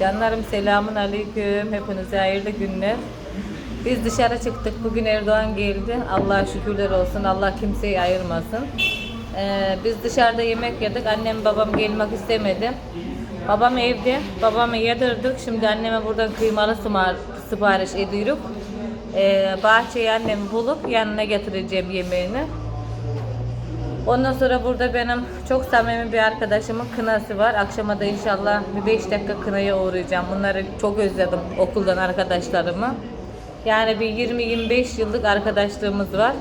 Canlarım selamun aleyküm. Hepinize hayırlı günler. Biz dışarı çıktık. Bugün Erdoğan geldi. Allah'a şükürler olsun. Allah kimseyi ayırmasın. Ee, biz dışarıda yemek yedik. Annem babam gelmek istemedi. Babam evde. Babamı yedirdik. Şimdi anneme buradan kıymalı sımar- sipariş ediyoruz. Ee, bahçeye annemi bulup yanına getireceğim yemeğini. Ondan sonra burada benim çok samimi bir arkadaşımın kınası var. Akşama da inşallah bir 5 dakika kınaya uğrayacağım. Bunları çok özledim okuldan arkadaşlarımı. Yani bir 20-25 yıllık arkadaşlığımız var.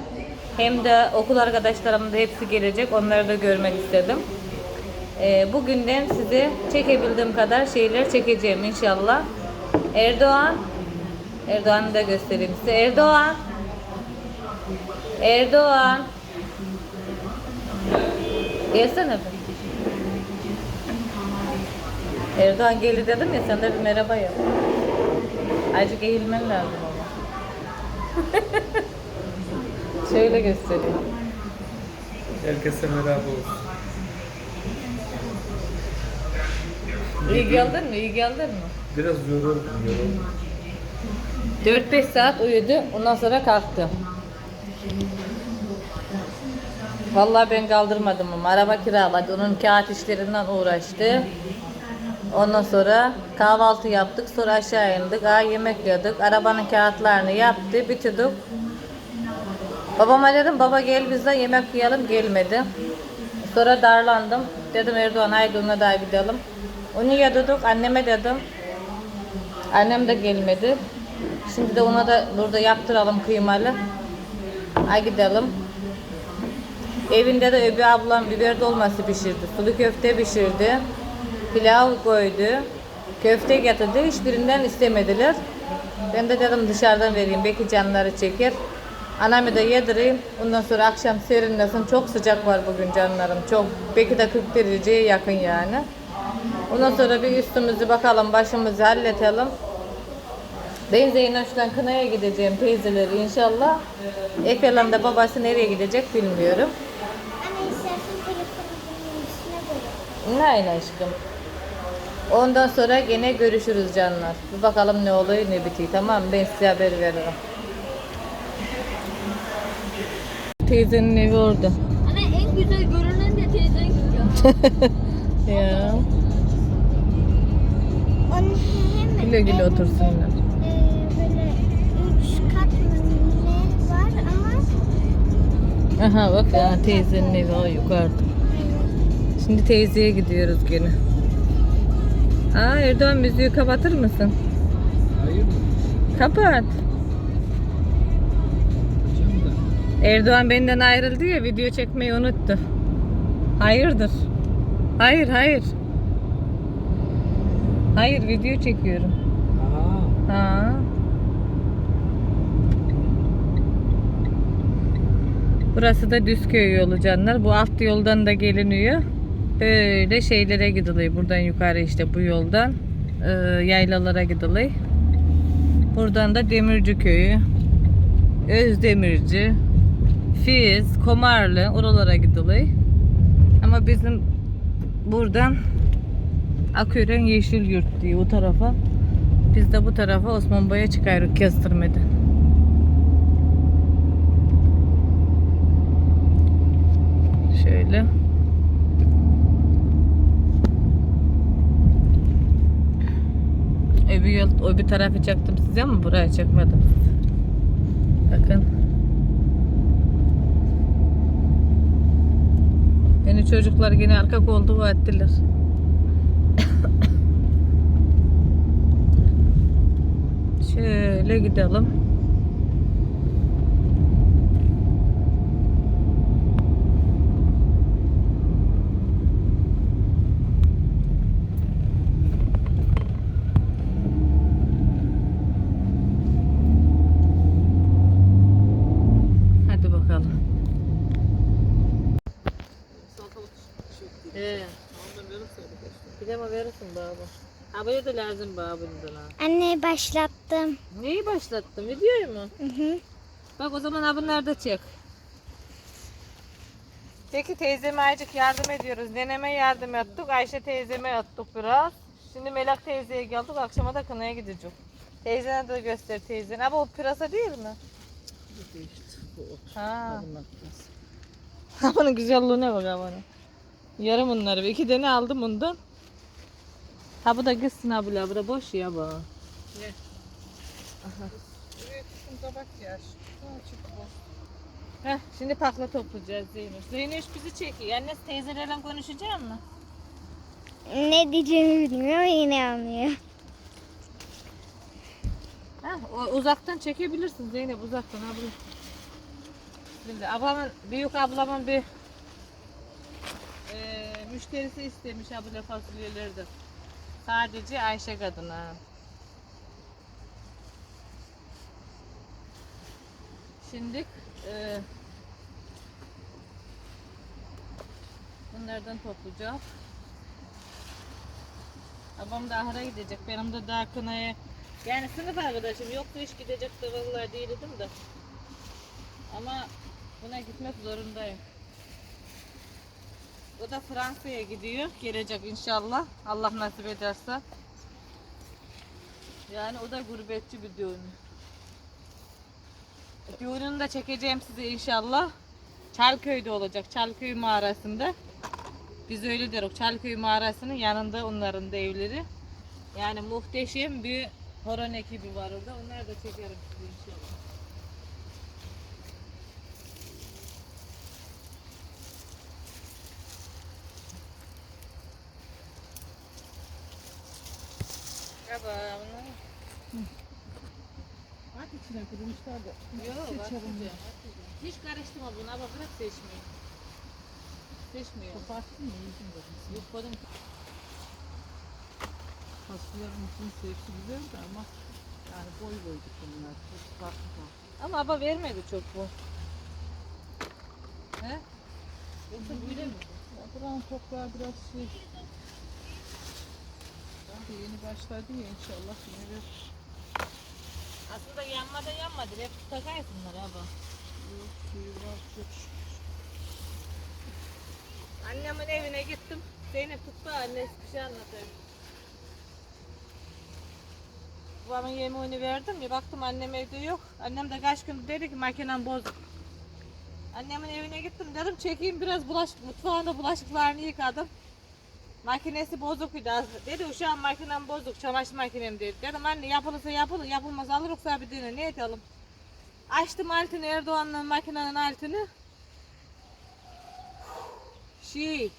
Hem de okul arkadaşlarımın da hepsi gelecek. Onları da görmek istedim. Ee, bugünden size çekebildiğim kadar şeyler çekeceğim inşallah. Erdoğan Erdoğan'ı da göstereyim size. Erdoğan Erdoğan Gelsene bir. Erdoğan geldi dedim ya sen de bir merhaba yap. Azıcık eğilmen lazım ama. Şöyle göstereyim. Herkese merhaba olsun. İyi geldin mi? İyi geldin mi? Biraz yoruldum, yoruldum. 4-5 saat uyudu. Ondan sonra kalktı. Vallahi ben kaldırmadım ama araba kiraladı. Onun kağıt işlerinden uğraştı. Ondan sonra kahvaltı yaptık. Sonra aşağı indik. Aa, yemek yedik. Arabanın kağıtlarını yaptı. Bitirdik. Babama dedim baba gel bizden yemek yiyelim. Gelmedi. Sonra darlandım. Dedim Erdoğan haydi ona da gidelim. Onu yedik. Anneme dedim. Annem de gelmedi. Şimdi de ona da burada yaptıralım kıymalı. Ay gidelim. Evinde de öbür ablam biber dolması pişirdi. Sulu köfte pişirdi. Pilav koydu. Köfte getirdi. Hiçbirinden istemediler. Ben de dedim dışarıdan vereyim. Belki canları çeker. Anamı da yedireyim. Ondan sonra akşam serinlesin. Çok sıcak var bugün canlarım. Çok. Belki de 40 dereceye yakın yani. Ondan sonra bir üstümüzü bakalım, başımızı halletelim. Ben Zeynoş'tan Kına'ya gideceğim teyzeleri inşallah. Ekran'dan da babası nereye gidecek bilmiyorum. Nein aşkım. Ondan sonra gene görüşürüz canlar. Bir bakalım ne oluyor ne bitiyor tamam? Ben size haber veririm. Teyzenin evi orada. Anne en güzel görünen de teyzen gidiyor. Ya. Onun hem Güle güle otursunlar. e, böyle üç kat var ama Aha bak ya teyzenin evi o yukarıda. Şimdi teyzeye gidiyoruz gene. Aa Erdoğan müziği kapatır mısın? Hayır? Kapat. Erdoğan benden ayrıldı ya video çekmeyi unuttu. Hayırdır? Hayır hayır. Hayır video çekiyorum. Aa, Ha. Burası da Düzköy yolu canlar. Bu alt yoldan da geliniyor. Böyle şeylere gidiliyor. Buradan yukarı işte bu yoldan e, yaylalara gidiliyor. Buradan da Demirci köyü, Özdemirci, Fiz, Komarlı oralara gidiliyor. Ama bizim buradan Akören Yeşil Yurt diye o tarafa. Biz de bu tarafa Osman Boy'a çıkarız kestirmeden. Şöyle. Öbür yol, öbür tarafı çaktım size ama buraya çekmedim. Bakın. Beni çocuklar yine arka koltuğa ettiler. Şöyle gidelim. Hadi bakalım. Ee, bir de mi verirsin baba? Böyle de lazım baba bundan ha. Anne başlattım. Neyi başlattın? Videoyu mu? Hı hı. Bak o zaman ha bunları da çek. Peki teyzeme azıcık yardım ediyoruz. Neneme yardım ettik. Ayşe teyzeme ettik biraz. Şimdi Melek teyzeye geldik. Akşama da kınaya gideceğim. Teyzene de göster teyzene. Ama o pırasa değil mi? Bu. Ha. Havanın güzelliğine bak havanın. Yarım bunları. İki tane aldım bundan. Ha bu da gitsin abla. Bu da boş ya bu. Evet, şimdi tabak yaş. Ha, çık bu. Heh, şimdi pakla toplayacağız Zeynep. Zeynep bizi çekiyor. Annesi teyzelerle konuşacak mı? Ne diyeceğimi bilmiyor yine anlıyor. O uzaktan çekebilirsin Zeynep uzaktan abla. Şimdi ablamın, büyük ablamın bir eee müşterisi istemiş abla fasulyelerden. Sadece Ayşe kadına. Şimdi eee bunlardan toplayacağız. Babam da ahıra gidecek. Benim de daha kınaya yani sınıf arkadaşım yoksa hiç gidecek de vallahi değildim de. Ama buna gitmek zorundayım. O da Fransa'ya gidiyor. Gelecek inşallah. Allah nasip ederse. Yani o da gurbetçi bir düğün. Düğününü de çekeceğim size inşallah. Çalköy'de olacak. Çalköy mağarasında. Biz öyle deriz. Çalköy mağarasının yanında onların da evleri. Yani muhteşem bir horon ekibi var orada. Onları da çekerim size inşallah. Merhaba. Bak içine kurumuşlar da. Yok, Seçerim. Hiç karıştırma bunu ama bırak seçmeyi. Seçmiyor. Koparttın mı? Yüzüm de. Yok koydum. Fasulyenin için sevsi güzel de ama yani boy boyduk bunlar. Çok farklı farklı. Ama aba vermedi çok bu. He? Yoksa böyle mi? Ya buranın toprağı biraz şey. De yeni başladı ya inşallah yine bir Aslında yanmadı yanmadı. Hep takarsınlar aba. yok suyu var. Yok. Annemin evine gittim. Zeynep tuttu annesi bir şey anlatıyor. Babamın yemeğini verdim ya baktım annem evde yok. Annem de kaç gün dedi ki makinem bozuk. Annemin evine gittim dedim çekeyim biraz bulaşık mutfağında bulaşıklarını yıkadım. Makinesi bozuk idi az. Dedi uşağım makinem bozuk çamaşır makinem dedi. Dedim anne yapılırsa yapılır yapılmaz alırsa bir dene ne edelim. Açtım altını Erdoğan'ın makinenin altını. Şey,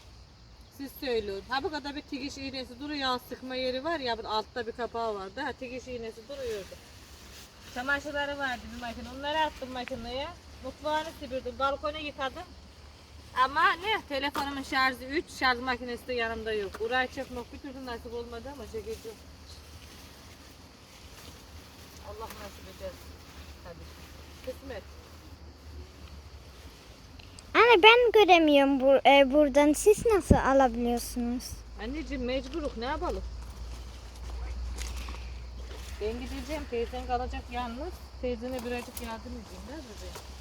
siz söyleyin. Ha bu kadar bir tikiş iğnesi duruyor. Sıkma yeri var ya, altta bir kapağı vardı. Ha tikiş iğnesi duruyordu. Çamaşırları vardı bir makine. Onları attım makineye. Mutfağını süpürdüm. Balkonu yıkadım. Ama ne? Telefonumun şarjı 3, şarj makinesi de yanımda yok. Buraya çekmek bir türlü nasip olmadı ama çekeceğim. Allah nasip eder. Hadi. Kısmet. Anne ben göremiyorum bu, e, buradan. Siz nasıl alabiliyorsunuz? Anneciğim mecburuk ne yapalım? Ben gideceğim teyzen kalacak yalnız. Teyzene birazcık yardım edeyim de bebeğim.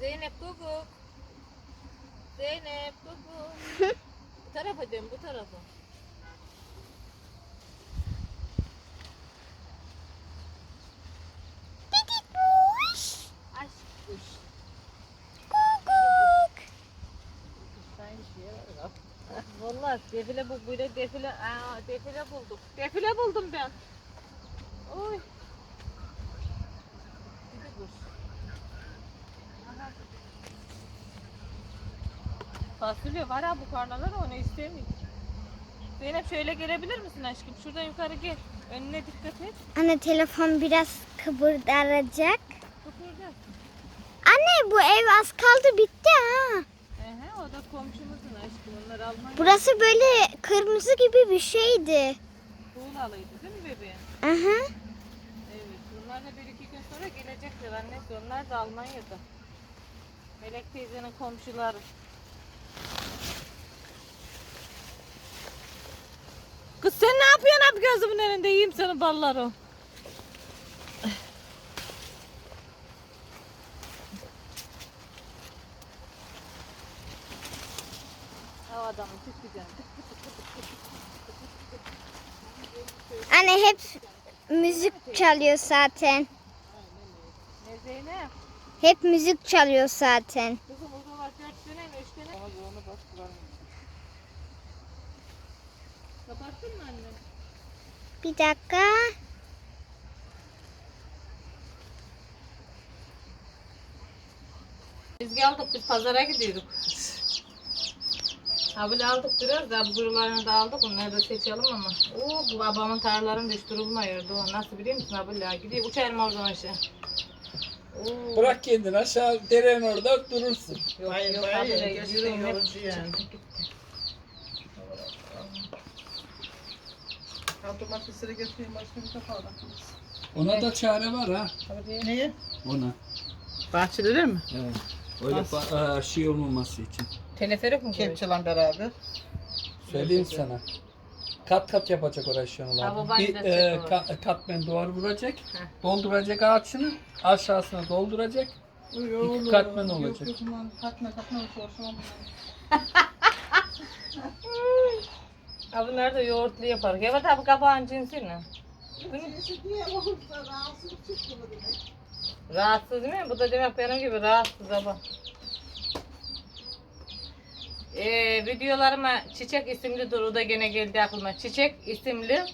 Zeynep Gugu. Zeynep Gugu. bu tarafa dön bu tarafa. Aşk kuş. Vallahi defile bu böyle defile aa defile bulduk. Defile buldum ben. Oy. Gidi kuş. Aha. Fasulye var ha bu karnalar onu istemiyor. Zeynep şöyle gelebilir misin aşkım? Şuradan yukarı gel. Önüne dikkat et. Anne telefon biraz kıpırdaracak. Kıpırda. Anne bu ev az kaldı bitti ha. Ehe o da komşumuzun aşkım. Onlar Almanya. Burası böyle kırmızı gibi bir şeydi. Tuğlalıydı değil mi bebeğim? Aha. Evet. Bunlar da bir iki gün sonra gelecekler annesi. Onlar da Almanya'da. Melek teyzenin komşuları. Kız sen ne yapıyorsun hep gözümün önünde yiyeyim senin balları. Anne hep müzik çalıyor zaten. Ne Zeynep? Hep müzik çalıyor zaten. Kız dört tane? Ama onu bak kullanmıyor. Kapattın mı anne? Bir dakika. Biz geldik biz pazara gidiyorduk. Ha böyle aldık biraz da bu kurularını da aldık onları da seçelim ama. Oo bu babamın tarlalarının hiç durulmuyor. Nasıl biliyor musun abi ya gidiyor uçayım oradan aşağı. Oo. Bırak kendini aşağı derenin orada durursun. Yok Hayır, yok hayır, abi de gerçekten yürüyün hep yorucu yani. çıktık gitti. Ha domatesleri getireyim başka bir kapağı Ona da çare var ha. Neye? Ona. Bahçelere mi? Evet. Öyle ba- e, şey olmaması için. Teleferik mi? Kepçeyle beraber. Söyleyeyim sana. Kat kat yapacak orası şu Ha, anlar. baban Bir e, oraya. ka- katmen duvar vuracak. Heh. Dolduracak ağaçını. Aşağısına dolduracak. İki katman olacak. Yok yok. Ha bunlar da yoğurtlu yapar. Evet abi kapağın cinsi ne? Rahatsız mı? Bu da demek benim gibi rahatsız ama. Ee, videolarıma Çiçek isimli dur. O da gene geldi aklıma. Çiçek isimli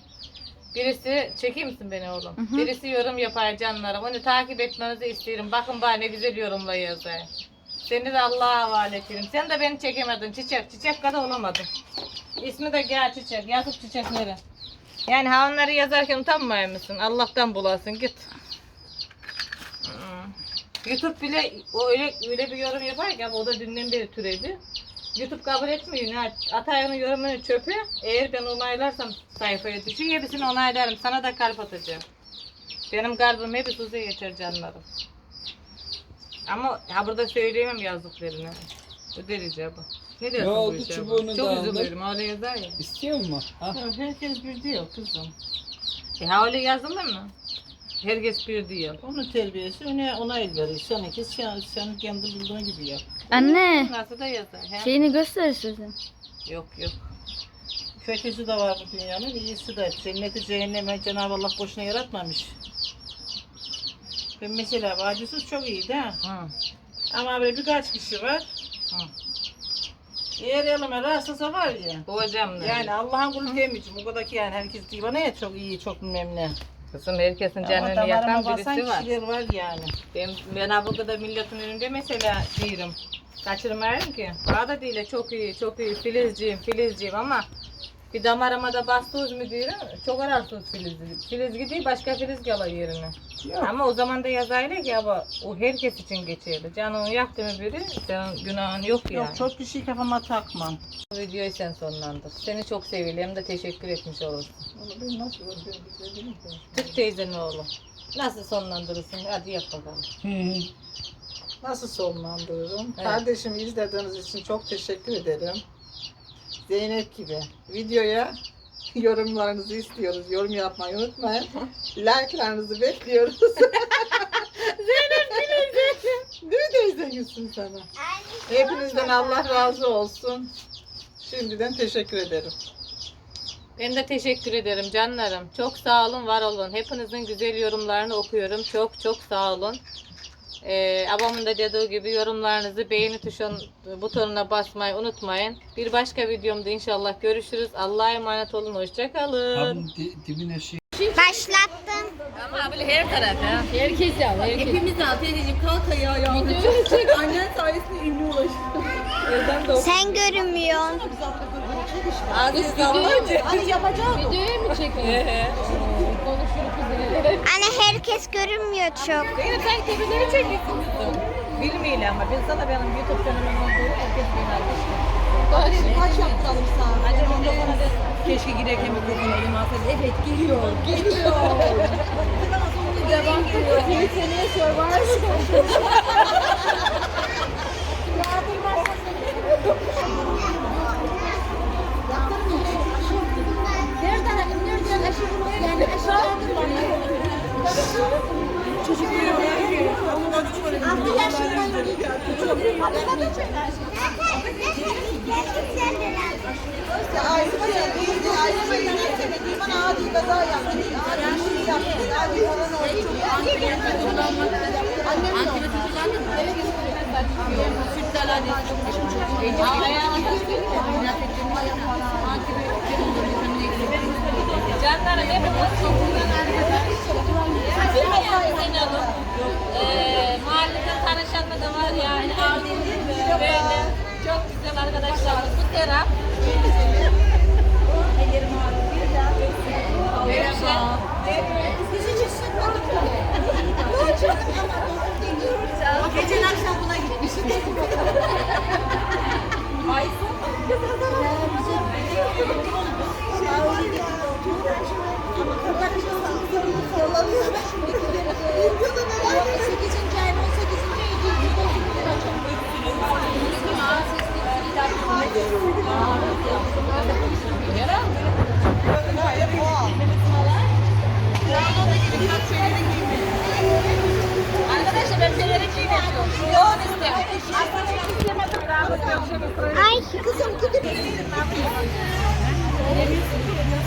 birisi çekeyim misin beni oğlum? Birisi yorum yapar canlarım. Onu takip etmenizi isterim. Bakın bana ne güzel yorumla yazar. Seni de Allah'a havale ederim. Sen de beni çekemedin Çiçek. Çiçek kadar olamadın. İsmi de gel Çiçek. Yazık çiçekleri. Yani ha onları yazarken utanmıyor musun? Allah'tan bulasın git. YouTube bile o öyle öyle bir yorum yapar ki o da dünden beri türedi. YouTube kabul etmiyor. Ne? Atayonun yorumunu çöpe. Eğer ben onaylarsam sayfaya düşüyor. Hepsini onaylarım. Sana da kalp atacağım. Benim kalbim hep suza geçer canlarım. Ama ha burada söyleyemem yazdıklarını. Bu derece bu. Ne diyorsun bu oldu? işe bu? Da Çok aldım. üzülüyorum. Öyle yazar ya. İstiyor musun? Ha? Herkes bir diyor kızım. E ha öyle yazılır mı? Herkes bir diyor. Onun terbiyesi ona, ona el verir. Seninki sen, sen kendi bildiğin gibi yap. Anne Nasıl da yazar? He? şeyini gösterirsin. Yok yok. Kötüsü de var bu dünyanın, iyisi de. Cenneti cehenneme Cenab-ı Allah boşuna yaratmamış. Ben mesela bacısız çok iyiydi ha. Hı. Ama böyle birkaç kişi var. Hı. Eğer elime rahatsızsa var ya. Bu hocam ne? Yani Allah'ın kulu demeyeceğim. O kadar ki yani herkes diyor bana ya çok iyi, çok memnun. Kızım herkesin Ama canını damarıma yakan basan birisi var. kişiler var yani. Ben, ben ha burada da milletin önünde mesela diyorum. Kaçırmayayım ki. Bana da değil çok iyi, çok iyi. Filizciyim, filizciyim ama bir damarıma da bastığız mı diyorum. Çok ararsız filizci. Filizci değil başka filiz gala yerine. Ama o zaman da yazayla ki ama o herkes için geçerli. Canını yaktı mı biri senin günahın yok yani. Yok çok bir şey kafama takmam. Bu videoyu sen sonlandır. Seni çok seviyorum hem de teşekkür etmiş olursun. Onu ben nasıl öldürdüm ki. Türk teyzenin oğlu. Nasıl sonlandırırsın? Hadi yap bakalım. Hı hı. Nasıl sonlandırırım? Evet. Kardeşimi izlediğiniz için çok teşekkür ederim. Zeynep gibi videoya yorumlarınızı istiyoruz. Yorum yapmayı unutmayın. Like'larınızı bekliyoruz. Zeynep gülüyor. Ne teyze gülsün sana. Hepinizden Allah razı olsun. Şimdiden teşekkür ederim. Ben de teşekkür ederim canlarım. Çok sağ olun, var olun. Hepinizin güzel yorumlarını okuyorum. Çok çok sağ olun. Ee, abamın da dediği gibi yorumlarınızı beğeni tuşun butonuna basmayı unutmayın. Bir başka videomda inşallah görüşürüz. Allah'a emanet olun. Hoşçakalın. Dibine şey Başlattım. Ama böyle her taraf ya. Herkes ya. Herkes. Hepimiz al teyzeciğim kalk ayağa ya. Videoyu çek. Annen sayesinde ünlü ulaştı. Sen görünmüyorsun. Aziz Damlacı. Hani yapacağım. Videoya mı çekiyorsun? Anne herkes görünmüyor çok. Benim sen tepeleri çekmişsin. Bilmeyle ama ben sana benim YouTube kanalım olduğu herkes beni almıştı. Kaç yapalım sana? Acaba onda bana de keşke girerken mikrofonu elime alsaydı. Evet geliyor. Geliyor. Devam geliyor. Bir seneye Survivor Çocuk geliyor. Canlarım hepimiz çok güzel Bilmeyen Hüseyin Hanım. Ee, mahallede tanışanlar da var yani. Böyle çok güzel arkadaşlarımız. Bu taraf. Merhaba. Geçen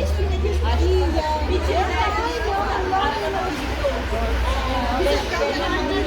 yürüyor. Ay.